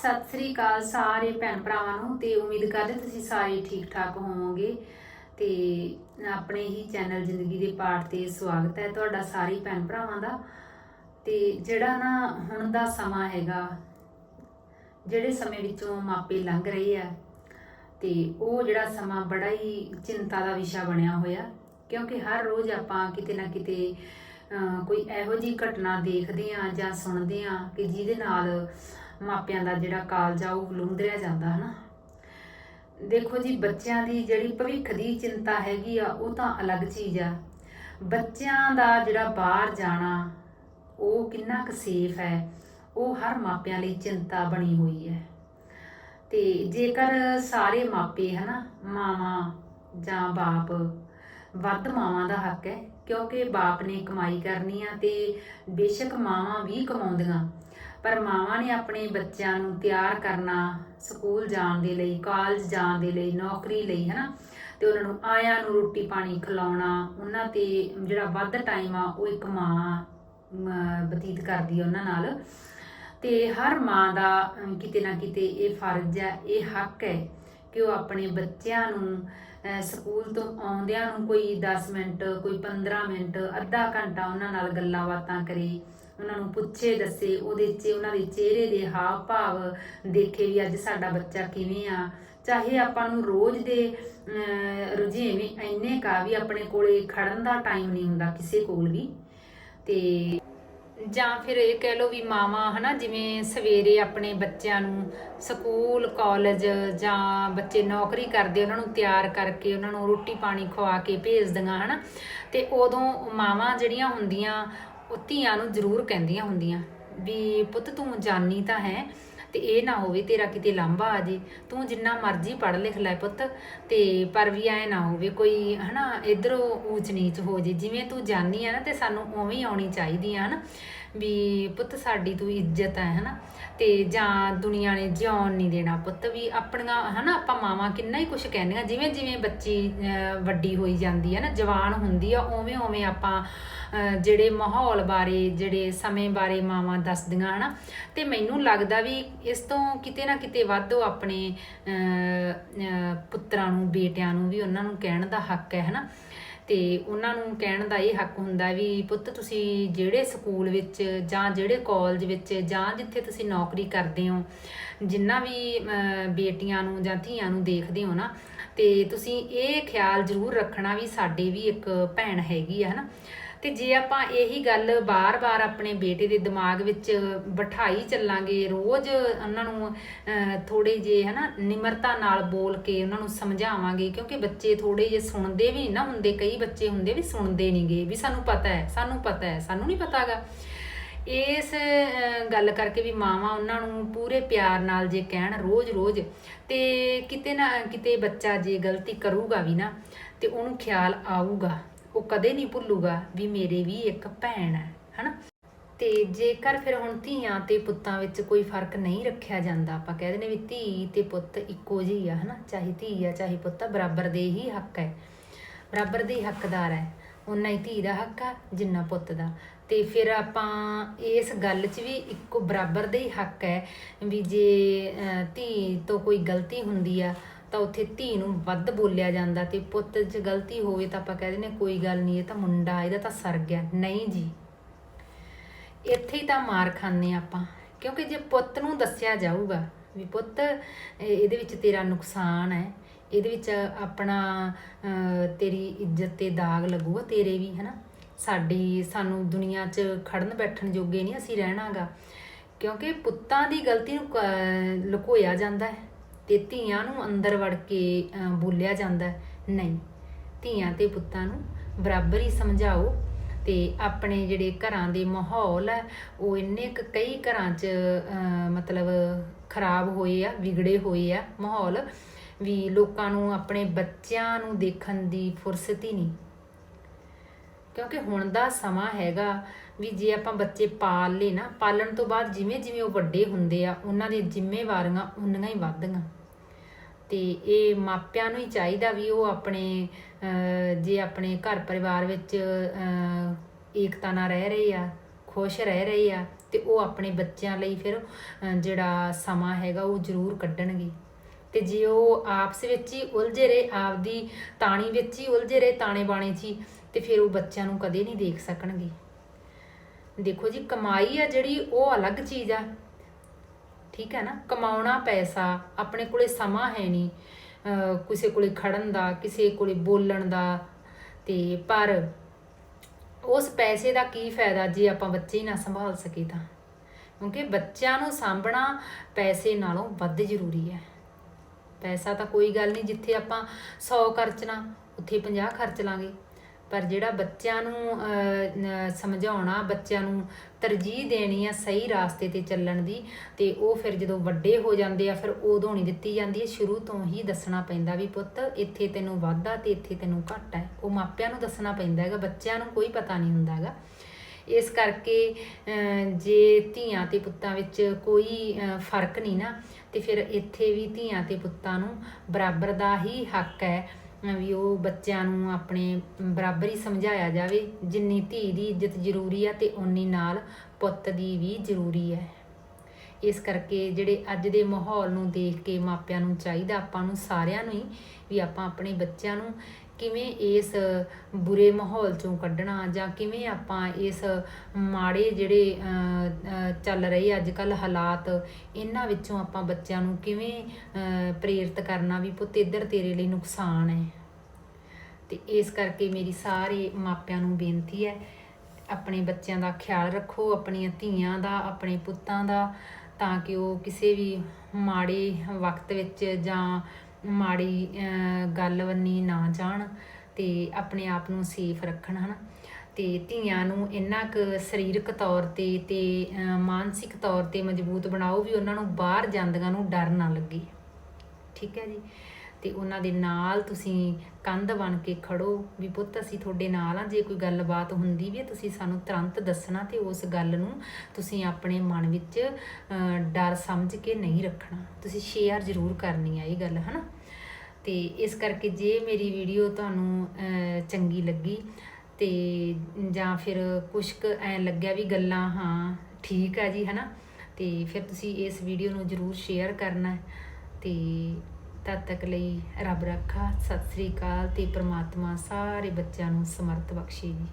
ਸਤਿ ਸ੍ਰੀ ਅਕਾਲ ਸਾਰੇ ਭੈਣ ਭਰਾਵਾਂ ਨੂੰ ਤੇ ਉਮੀਦ ਕਰਦੇ ਤੁਸੀਂ ਸਾਰੇ ਠੀਕ ਠਾਕ ਹੋਵੋਗੇ ਤੇ ਆਪਣੇ ਹੀ ਚੈਨਲ ਜ਼ਿੰਦਗੀ ਦੇ ਪਾਠ ਤੇ ਸਵਾਗਤ ਹੈ ਤੁਹਾਡਾ ਸਾਰੇ ਭੈਣ ਭਰਾਵਾਂ ਦਾ। ਤੇ ਜਿਹੜਾ ਨਾ ਹੁਣ ਦਾ ਸਮਾਂ ਹੈਗਾ, ਜਿਹੜੇ ਸਮੇਂ ਵਿੱਚੋਂ ਮਾਪੇ ਲੰਘ ਰਹੇ ਆ, ਤੇ ਉਹ ਜਿਹੜਾ ਸਮਾਂ ਬੜਾ ਹੀ ਚਿੰਤਾ ਦਾ ਵਿਸ਼ਾ ਬਣਿਆ ਹੋਇਆ, ਕਿਉਂਕਿ ਹਰ ਰੋਜ਼ ਆਪਾਂ ਕਿਤੇ ਨਾ ਕਿਤੇ ਕੋਈ ਇਹੋ ਜਿਹੀ ਘਟਨਾ ਦੇਖਦੇ ਆ ਜਾਂ ਸੁਣਦੇ ਆ ਕਿ ਜਿਹਦੇ ਨਾਲ ਮਾਪਿਆਂ ਦਾ ਜਿਹੜਾ ਕਾਲਜ ਆ ਉਹ ਲੁੰਦਰਿਆ ਜਾਂਦਾ, ਹਨਾ? ਦੇਖੋ ਜੀ, ਬੱਚਿਆਂ ਦੀ ਜਿਹੜੀ ਭਵਿੱਖ ਦੀ ਚਿੰਤਾ ਹੈਗੀ ਆ, ਉਹ ਤਾਂ ਅਲੱਗ ਚੀਜ਼ ਆ। ਬੱਚਿਆਂ ਦਾ ਜਿਹੜਾ ਬਾਹਰ ਜਾਣਾ, ਉਹ ਕਿੰਨਾ ਕੁ ਸੇਫ ਹੈ, ਉਹ ਹਰ ਮਾਪਿਆਂ ਲਈ ਚਿੰਤਾ ਬਣੀ ਹੋਈ ਹੈ। ਤੇ ਜੇਕਰ ਸਾਰੇ ਮਾਪੇ, ਹਨਾ, ਮਾਵਾਂ ਜਾਂ ਬਾਪ, ਵੱਧ ਮਾਵਾਂ ਦਾ ਹੱਕ ਹੈ, ਕਿਉਂਕਿ ਬਾਪ ਨੇ ਕਮਾਈ ਕਰਨੀ ਆ ਤੇ ਬੇਸ਼ੱਕ ਮਾਵਾਂ ਵੀ ਕਮਾਉਂਦੀਆਂ ਪਰ ਮਾਵਾਂ ਨੇ ਆਪਣੇ ਬੱਚਿਆਂ ਨੂੰ ਤਿਆਰ ਕਰਨਾ, ਸਕੂਲ ਜਾਣ ਦੇ ਲਈ ਕਾਲਜ ਜਾਣ ਦੇ ਲਈ, ਨੌਕਰੀ ਲਈ, ਹਨਾ? ਤੇ ਉਹਨਾਂ ਨੂੰ ਆਇਆਂ ਨੂੰ ਰੋਟੀ ਪਾਣੀ ਖਿਲਾਉਣਾ, ਉਹਨਾਂ ਤੇ ਜਿਹੜਾ ਵੱਧ ਟਾਈਮ ਆ, ਉਹ ਇੱਕ ਮਾਂ ਬਤੀਤ ਕਰਦੀ ਆ ਉਹਨਾਂ ਨਾਲ। ਤੇ ਹਰ ਮਾਂ ਦਾ ਕਿਤੇ ਨਾ ਕਿਤੇ ਇਹ ਫਰਜ਼ ਹੈ ਇਹ ਹੱਕ ਹੈ ਕਿ ਉਹ ਆਪਣੇ ਬੱਚਿਆਂ ਨੂੰ ਸਕੂਲ ਤੋਂ ਆਉਂਦਿਆਂ ਨੂੰ ਕੋਈ 10 ਮਿੰਟ, ਕੋਈ 15 ਮਿੰਟ, ਅੱਧਾ ਘੰਟਾ ਉਹਨਾਂ ਨਾਲ ਗੱਲਾਂ ਬਾਤਾਂ ਕਰੇ ਉਹਨਾਂ ਨੂੰ ਪੁੱਛੇ, ਦੱਸੇ, ਉਹਦੇ 'ਚ, ਉਹਨਾਂ ਦੇ ਚਿਹਰੇ ਦੇ ਹਾਵ ਭਾਵ ਦੇਖੇ ਵੀ ਅੱਜ ਸਾਡਾ ਬੱਚਾ ਕਿਵੇਂ ਆ। ਚਾਹੇ ਆਪਾਂ ਨੂੰ ਰੋਜ਼ ਦੇ ਰੁਝੇਵੇਂ ਇੰਨੇ ਕਾ ਵੀ ਆਪਣੇ ਕੋਲੇ ਖੜਨ ਦਾ ਟਾਈਮ ਨਹੀਂ ਹੁੰਦਾ ਕਿਸੇ ਕੋਲ ਵੀ। ਤੇ ਜਾਂ ਫਿਰ ਇਹ ਕਹਿ ਲਓ ਵੀ ਮਾਵਾਂ, ਹਨਾ, ਜਿਵੇਂ ਸਵੇਰੇ ਆਪਣੇ ਬੱਚਿਆਂ ਨੂੰ ਸਕੂਲ ਕਾਲਜ ਜਾਂ ਬੱਚੇ ਨੌਕਰੀ ਕਰਦੇ, ਉਹਨਾਂ ਨੂੰ ਤਿਆਰ ਕਰਕੇ, ਉਹਨਾਂ ਨੂੰ ਰੋਟੀ ਪਾਣੀ ਖਵਾ ਕੇ ਭੇਜਦੀਆਂ ਹਨਾ। ਤੇ ਉਦੋਂ ਮਾਵਾਂ ਜਿਹੜੀਆਂ ਹੁੰਦੀਆਂ ਉਹ ਧੀਆਂ ਨੂੰ ਜ਼ਰੂਰ ਕਹਿੰਦੀਆਂ ਹੁੰਦੀਆਂ ਵੀ ਪੁੱਤ ਤੂੰ ਜਾਨੀ ਤਾਂ ਹੈ ਤੇ ਇਹ ਨਾ ਹੋਵੇ ਤੇਰਾ ਕਿਤੇ ਲਾਂਭਾ ਆ ਜੇ। ਤੂੰ ਜਿੰਨਾ ਮਰਜ਼ੀ ਪੜ੍ਹ ਲਿਖ ਲੈ ਪੁੱਤ ਤੇ ਪਰ ਵੀ ਐ ਨਾ ਹੋਵੇ ਕੋਈ ਹਨਾ ਇਧਰੋਂ ਊਚ ਨੀਚ ਹੋ ਜੇ। ਜਿਵੇਂ ਤੂੰ ਜਾਨੀ ਆ ਨਾ ਤੇ ਸਾਨੂੰ ਉਵੇਂ ਹੀ ਆਉਣੀ ਚਾਹੀਦੀ ਆ, ਹਨਾ? ਵੀ ਪੁੱਤ ਸਾਡੀ ਤੂੰ ਇੱਜ਼ਤ ਹੈ, ਹਨਾ? ਤੇ ਜਾਂ ਦੁਨੀਆ ਨੇ ਜਿਉਣ ਨਹੀਂ ਦੇਣਾ ਪੁੱਤ, ਵੀ ਆਪਣੀਆਂ, ਹਨਾ, ਆਪਾਂ ਮਾਵਾਂ ਕਿੰਨਾ ਹੀ ਕੁਝ ਕਹਿੰਦੀਆਂ ਜਿਵੇਂ ਜਿਵੇਂ ਬੱਚੀ ਵੱਡੀ ਹੋਈ ਜਾਂਦੀ ਹੈ ਨਾ, ਜਵਾਨ ਹੁੰਦੀ ਆ, ਉਵੇਂ ਉਵੇਂ ਆਪਾਂ ਜਿਹੜੇ ਮਾਹੌਲ ਬਾਰੇ, ਜਿਹੜੇ ਸਮੇਂ ਬਾਰੇ ਮਾਵਾਂ ਦੱਸਦੀਆਂ, ਹਨਾ? ਤੇ ਮੈਨੂੰ ਲੱਗਦਾ ਵੀ ਇਸ ਤੋਂ ਕਿਤੇ ਨਾ ਕਿਤੇ ਵਾਧੋ ਆਪਣੇ ਪੁੱਤਰਾਂ ਨੂੰ, ਬੇਟਿਆਂ ਨੂੰ ਵੀ ਉਹਨਾਂ ਨੂੰ ਕਹਿਣ ਦਾ ਹੱਕ ਹੈ, ਹਨਾ? ਤੇ ਉਹਨਾਂ ਨੂੰ ਕਹਿਣ ਦਾ ਇਹ ਹੱਕ ਹੁੰਦਾ ਵੀ ਪੁੱਤ ਤੁਸੀਂ ਜਿਹੜੇ ਸਕੂਲ ਵਿੱਚ ਜਾਂ ਜਿਹੜੇ ਕਾਲਜ ਵਿੱਚ ਜਾਂ ਜਿੱਥੇ ਤੁਸੀਂ ਨੌਕਰੀ ਕਰਦੇ ਹੋ, ਜਿੰਨਾ ਵੀ ਬੇਟੀਆਂ ਨੂੰ ਜਾਂ ਧੀਆਂ ਨੂੰ ਦੇਖਦੇ ਹੋ ਨਾ, ਤੇ ਤੁਸੀਂ ਇਹ ਖਿਆਲ ਜ਼ਰੂਰ ਰੱਖਣਾ ਵੀ ਸਾਡੇ ਵੀ ਇੱਕ ਭੈਣ ਹੈਗੀ ਆ, ਹਨਾ। ਤੇ ਜੇ ਆਪਾਂ ਇਹੀ ਗੱਲ ਬਾਰ-ਬਾਰ ਆਪਣੇ ਬੇਟੇ ਦੇ ਦਿਮਾਗ ਵਿੱਚ ਬਿਠਾਈ ਚੱਲਾਂਗੇ, ਰੋਜ਼ ਉਹਨਾਂ ਨੂੰ ਥੋੜੇ ਜੇ ਹਨਾ, ਨਿਮਰਤਾ ਨਾਲ ਬੋਲ ਕੇ ਉਹਨਾਂ ਨੂੰ ਸਮਝਾਵਾਂਗੇ, ਕਿਉਂਕਿ ਬੱਚੇ ਥੋੜੇ ਜੇ ਸੁਣਦੇ ਵੀ ਨਾ ਹੁੰਦੇ, ਕਈ ਬੱਚੇ ਹੁੰਦੇ ਵੀ ਸੁਣਦੇ ਨਹੀਂਗੇ ਵੀ ਸਾਨੂੰ ਪਤਾ ਹੈ, ਸਾਨੂੰ ਪਤਾ ਹੈ, ਸਾਨੂੰ ਨਹੀਂ ਪਤਾਗਾ। ਇਸ ਗੱਲ ਕਰਕੇ ਵੀ ਮਾਵਾਂ ਉਹਨਾਂ ਨੂੰ ਪੂਰੇ ਪਿਆਰ ਨਾਲ ਜੇ ਕਹਿਣ ਰੋਜ਼-ਰੋਜ਼ ਤੇ ਕਿਤੇ ਨਾ ਕਿਤੇ ਬੱਚਾ ਜੇ ਗਲਤੀ ਕਰੂਗਾ ਵੀ ਨਾ ਤੇ ਉਹਨੂੰ ਖਿਆਲ ਆਊਗਾ, ਉਹ ਕਦੇ ਨਹੀਂ ਭੁੱਲੂਗਾ ਵੀ ਮੇਰੇ ਵੀ ਇੱਕ ਭੈਣ ਹੈ, ਹਨਾ? ਤੇ ਜੇਕਰ ਫਿਰ ਹੁਣ ਧੀਆਂ ਤੇ ਪੁੱਤਾਂ ਵਿੱਚ ਕੋਈ ਫ਼ਰਕ ਨਹੀਂ ਰੱਖਿਆ ਜਾਂਦਾ, ਆਪਾਂ ਕਹਿੰਦੇ ਨੇ ਵੀ ਧੀ ਤੇ ਪੁੱਤ ਇੱਕੋ ਜਿਹੀ ਆ, ਹਨਾ? ਚਾਹੇ ਧੀ ਆ, ਚਾਹੇ ਪੁੱਤ ਬਰਾਬਰ ਦੇ ਹੀ ਹੱਕ ਹੈ, ਬਰਾਬਰ ਦੇ ਹੱਕਦਾਰ ਹੈ। ਉਨਾ ਹੀ ਧੀ ਦਾ ਹੱਕ ਆ, ਜਿੰਨਾ ਪੁੱਤ ਦਾ। ਤੇ ਫਿਰ ਆਪਾਂ ਇਸ ਗੱਲ 'ਚ ਵੀ ਇੱਕੋ ਬਰਾਬਰ ਦਾ ਹੀ ਹੱਕ ਹੈ ਵੀ ਜੇ ਧੀ ਤੋਂ ਕੋਈ ਗਲਤੀ ਹੁੰਦੀ ਆ, ਤਾਂ ਉੱਥੇ ਧੀ ਨੂੰ ਵੱਧ ਬੋਲਿਆ ਜਾਂਦਾ ਤੇ ਪੁੱਤ 'ਚ ਗਲਤੀ ਹੋਵੇ ਤਾਂ ਆਪਾਂ ਕਹਿੰਦੇ ਨੇ ਕੋਈ ਗੱਲ ਨਹੀਂ ਇਹ ਤਾਂ ਮੁੰਡਾ, ਇਹਦਾ ਤਾਂ ਸਰ ਗਿਆ। ਨਹੀਂ ਜੀ। ਇੱਥੇ ਹੀ ਤਾਂ ਮਾਰ ਖਾਂਦੇ ਆਪਾਂ। ਕਿਉਂਕਿ ਜੇ ਪੁੱਤ ਨੂੰ ਦੱਸਿਆ ਜਾਊਗਾ ਵੀ ਪੁੱਤ ਇਹਦੇ ਵਿੱਚ ਤੇਰਾ ਨੁਕਸਾਨ ਹੈ ਇਹਦੇ ਵਿੱਚ ਆਪਣਾ ਤੇਰੀ ਇੱਜ਼ਤ ਤੇ ਦਾਗ ਲੱਗੂਗਾ ਤੇਰੇ ਵੀ, ਹਨਾ? ਸਾਡੀ, ਸਾਨੂੰ ਦੁਨੀਆ 'ਚ ਖੜਨ ਬੈਠਣ ਜੋਗੇ ਨਹੀਂ ਅਸੀਂ ਰਹਿਣਾਗਾ। ਕਿਉਂਕਿ ਪੁੱਤਾਂ ਦੀ ਗਲਤੀ ਨੂੰ ਕ- ਲੁਕੋਇਆ ਜਾਂਦਾ ਹੈ ਤੇ ਧੀਆਂ ਨੂੰ ਅੰਦਰ ਵੜ ਕੇ ਬੋਲਿਆ ਜਾਂਦਾ ਨਹੀਂ। ਧੀਆਂ ਤੇ ਪੁੱਤਾਂ ਨੂੰ ਬਰਾਬਰ ਹੀ ਸਮਝਾਓ ਤੇ ਆਪਣੇ ਜਿਹੜੇ ਘਰਾਂ ਦੇ ਮਾਹੌਲ ਹੈ, ਉਹ ਇੰਨੇ ਕੁ ਕਈ ਘਰਾਂ 'ਚ ਮਤਲਬ ਖਰਾਬ ਹੋਏ ਆ, ਵਿਗੜੇ ਹੋਏ ਆ ਮਾਹੌਲ ਵੀ ਲੋਕਾਂ ਨੂੰ, ਆਪਣੇ ਬੱਚਿਆਂ ਨੂੰ ਦੇਖਣ ਦੀ ਫੁਰਸਤ ਹੀ ਨਹੀਂ। ਕਿਉਂਕਿ ਹੁਣ ਦਾ ਸਮਾਂ ਹੈਗਾ ਵੀ ਜੇ ਆਪਾਂ ਬੱਚੇ ਪਾਲ ਲਏ ਨਾ, ਪਾਲਣ ਤੋਂ ਬਾਅਦ ਜਿਵੇਂ ਜਿਵੇਂ ਉਹ ਵੱਡੇ ਹੁੰਦੇ ਆ, ਉਹਨਾਂ ਦੀਆਂ ਜ਼ਿੰਮੇਵਾਰੀਆਂ ਉਨੀਆਂ ਹੀ ਵੱਧਦੀਆਂ। ਤੇ ਇਹ ਮਾਪਿਆਂ ਨੂੰ ਹੀ ਚਾਹੀਦਾ ਵੀ ਉਹ ਆਪਣੇ ਜੇ ਆਪਣੇ ਘਰ ਪਰਿਵਾਰ ਵਿੱਚ ਏਕਤਾ ਨਾਲ ਰਹਿ ਰਹੇ ਆ, ਖੁਸ਼ ਰਹਿ ਰਹੇ ਆ, ਤੇ ਉਹ ਆਪਣੇ ਬੱਚਿਆਂ ਲਈ ਫਿਰ ਜਿਹੜਾ ਸਮਾਂ ਹੈਗਾ ਉਹ ਜ਼ਰੂਰ ਕੱਢਣਗੇ। ਤੇ ਜੇ ਉਹ ਆਪਸ ਵਿੱਚ ਹੀ ਉਲਝੇ ਰਹੇ, ਆਪਦੀ ਤਾਣੀ ਵਿੱਚ ਹੀ ਉਲਝੇ ਰਹੇ, ਤਾਣੇ ਬਾਣੇ 'ਚ ਹੀ, ਤੇ ਫਿਰ ਉਹ ਬੱਚਿਆਂ ਨੂੰ ਕਦੇ ਨਹੀਂ ਦੇਖ ਸਕਣਗੇ। ਦੇਖੋ ਜੀ, ਕਮਾਈ ਆ ਜਿਹੜੀ, ਉਹ ਅਲੱਗ ਚੀਜ਼ ਆ। ਠੀਕ ਹੈ ਨਾ? ਕਮਾਉਣਾ ਪੈਸਾ, ਆਪਣੇ ਕੋਲੇ ਸਮਾਂ ਹੈ ਨਹੀਂ। ਕਿਸੇ ਕੋਲੇ ਖੜਨ ਦਾ, ਕਿਸੇ ਕੋਲੇ ਬੋਲਣ ਦਾ। ਤੇ ਪਰ ਉਸ ਪੈਸੇ ਦਾ ਕੀ ਫਾਇਦਾ ਜੇ ਆਪਾਂ ਬੱਚੇ ਹੀ ਨਾ ਸੰਭਾਲ ਸਕੇ ਤਾਂ? ਕਿਉਂਕਿ ਬੱਚਿਆਂ ਨੂੰ ਸਾਂਭਣਾ ਪੈਸੇ ਨਾਲੋਂ ਵੱਧ ਜ਼ਰੂਰੀ ਹੈ। ਪੈਸਾ ਤਾਂ ਕੋਈ ਗੱਲ ਨਹੀਂ, ਜਿੱਥੇ ਆਪਾਂ 100 ਖਰਚਣਾ ਉੱਥੇ 50 ਖਰਚ ਲਾਂਗੇ। ਪਰ ਜਿਹੜਾ ਬੱਚਿਆਂ ਨੂੰ ਸਮਝਾਉਣਾ, ਬੱਚਿਆਂ ਨੂੰ ਤਰਜੀਹ ਦੇਣੀ ਆ ਸਹੀ ਰਾਸਤੇ ਤੇ ਚੱਲਣ ਦੀ, ਤੇ ਉਹ ਫਿਰ ਜਦੋਂ ਵੱਡੇ ਹੋ ਜਾਂਦੇ ਆ, ਫਿਰ ਉਦੋਂ ਨਹੀਂ ਦਿੱਤੀ ਜਾਂਦੀ। ਹੈ ਸ਼ੁਰੂ ਤੋਂ ਹੀ ਦੱਸਣਾ ਪੈਂਦਾ ਵੀ ਪੁੱਤ, ਇੱਥੇ ਤੈਨੂੰ ਵਾਧਾ ਤੇ ਇੱਥੇ ਤੈਨੂੰ ਘਾਟਾ ਹੈ। ਉਹ ਮਾਪਿਆਂ ਨੂੰ ਦੱਸਣਾ ਪੈਂਦਾ ਹੈਗਾ, ਬੱਚਿਆਂ ਨੂੰ ਕੋਈ ਪਤਾ ਨਹੀਂ ਹੁੰਦਾ ਹੈਗਾ। ਇਸ ਕਰਕੇ ਜੇ ਧੀਆਂ ਤੇ ਪੁੱਤਾਂ ਵਿੱਚ ਕੋਈ ਫ਼ਰਕ ਨਹੀਂ ਨਾ, ਤੇ ਫਿਰ ਇੱਥੇ ਵੀ ਧੀਆਂ ਤੇ ਪੁੱਤਾਂ ਨੂੰ ਬਰਾਬਰ ਦਾ ਹੀ ਹੱਕ ਹੈ ਵੀ ਉਹ ਬੱਚਿਆਂ ਨੂੰ ਆਪਣੇ ਬਰਾਬਰ ਹੀ ਸਮਝਾਇਆ ਜਾਵੇ, ਜਿੰਨੀ ਧੀ ਦੀ ਇੱਜ਼ਤ ਜ਼ਰੂਰੀ ਆ ਤੇ ਓਨੀ ਨਾਲ ਪੁੱਤ ਦੀ ਵੀ ਜ਼ਰੂਰੀ ਹੈ। ਇਸ ਕਰਕੇ ਜਿਹੜੇ ਅੱਜ ਦੇ ਮਾਹੌਲ ਨੂੰ ਦੇਖ ਕੇ ਮਾਪਿਆਂ ਨੂੰ ਚਾਹੀਦਾ ਆਪਾਂ ਨੂੰ ਸਾਰਿਆਂ ਨੂੰ ਹੀ, ਵੀ ਆਪਾਂ ਆਪਣੇ ਬੱਚਿਆਂ ਨੂੰ ਕਿਵੇਂ ਇਸ ਬੁਰੇ ਮਾਹੌਲ ਚੋਂ ਕੱਢਣਾ ਜਾਂ ਕਿਵੇਂ ਆਪਾਂ ਇਸ ਮਾੜੇ ਜਿਹੜੇ ਚੱਲ ਰਹੇ ਅੱਜ ਕੱਲ ਹਾਲਾਤ, ਇਹਨਾਂ ਵਿੱਚੋਂ ਆਪਾਂ ਬੱਚਿਆਂ ਨੂੰ ਕਿਵੇਂ ਪ੍ਰੇਰਿਤ ਕਰਨਾ ਵੀ ਪੁੱਤ ਇੱਧਰ ਤੇਰੇ ਲਈ ਨੁਕਸਾਨ ਹੈ। ਤੇ ਇਸ ਕਰਕੇ ਮੇਰੀ ਸਾਰੇ ਮਾਪਿਆਂ ਨੂੰ ਬੇਨਤੀ ਹੈ, ਆਪਣੇ ਬੱਚਿਆਂ ਦਾ ਖਿਆਲ ਰੱਖੋ, ਆਪਣੀਆਂ ਧੀਆਂ ਦਾ, ਆਪਣੇ ਪੁੱਤਾਂ ਦਾ, ਤਾਂ ਕਿ ਉਹ ਕਿਸੇ ਵੀ ਮਾੜੇ ਵਕਤ ਵਿੱਚ ਜਾਂ ਮਾੜੀ ਗੱਲ ਵੰਨੀ ਨਾ ਜਾਣ ਤੇ ਆਪਣੇ ਆਪ ਨੂੰ ਸੇਫ ਰੱਖਣ, ਹਨਾ? ਤੇ ਧੀਆਂ ਨੂੰ ਇੰਨਾ ਕੁ ਸਰੀਰਕ ਤੌਰ ਤੇ ਤੇ ਮਾਨਸਿਕ ਤੌਰ ਤੇ ਮਜ਼ਬੂਤ ਬਣਾਓ ਵੀ ਉਹਨਾਂ ਨੂੰ ਬਾਹਰ ਜਾਂਦਿਆਂ ਨੂੰ ਡਰ ਨਾ ਲੱਗੇ। ਠੀਕ ਹੈ ਜੀ? ਤੇ ਉਹਨਾਂ ਦੇ ਨਾਲ ਤੁਸੀਂ ਕੰਧ ਬਣ ਕੇ ਖੜੋ। ਵੀ ਪੁੱਤ, ਅਸੀਂ ਤੁਹਾਡੇ ਨਾਲ ਆ ਜੇ ਕੋਈ ਗੱਲਬਾਤ ਹੁੰਦੀ ਵੀ ਤੁਸੀਂ ਸਾਨੂੰ ਤੁਰੰਤ ਦੱਸਣਾ ਤੇ ਉਸ ਗੱਲ ਨੂੰ ਤੁਸੀਂ ਆਪਣੇ ਮਨ ਵਿੱਚ ਡਰ ਸਮਝ ਕੇ ਨਹੀਂ ਰੱਖਣਾ। ਤੁਸੀਂ ਸ਼ੇਅਰ ਜ਼ਰੂਰ ਕਰਨੀ ਆ ਇਹ ਗੱਲ, ਹਨਾ? ਤੇ ਇਸ ਕਰਕੇ ਜੇ ਮੇਰੀ ਵੀਡੀਓ ਤੁਹਾਨੂੰ ਚੰਗੀ ਲੱਗੀ ਤੇ ਜਾਂ ਫਿਰ ਕੁਛ ਕੁ ਐ ਲੱਗਿਆ ਵੀ ਗੱਲਾਂ, ਹਾਂ, ਠੀਕ ਆ ਜੀ, ਹਨਾ? ਤੇ ਫਿਰ ਤੁਸੀਂ ਇਸ ਵੀਡੀਓ ਨੂੰ ਜ਼ਰੂਰ ਸ਼ੇਅਰ ਕਰਨਾ ਹੈ। ਤੇ ਤਦ ਤੱਕ ਲਈ ਰੱਬ ਰੱਖਾ। ਸਤਿ ਸ੍ਰੀ ਅਕਾਲ ਤੇ ਪ੍ਰਮਾਤਮਾ ਸਾਰੇ ਬੱਚਿਆਂ ਨੂੰ ਸਮਰਥ ਬਖਸ਼ੇ ਜੀ।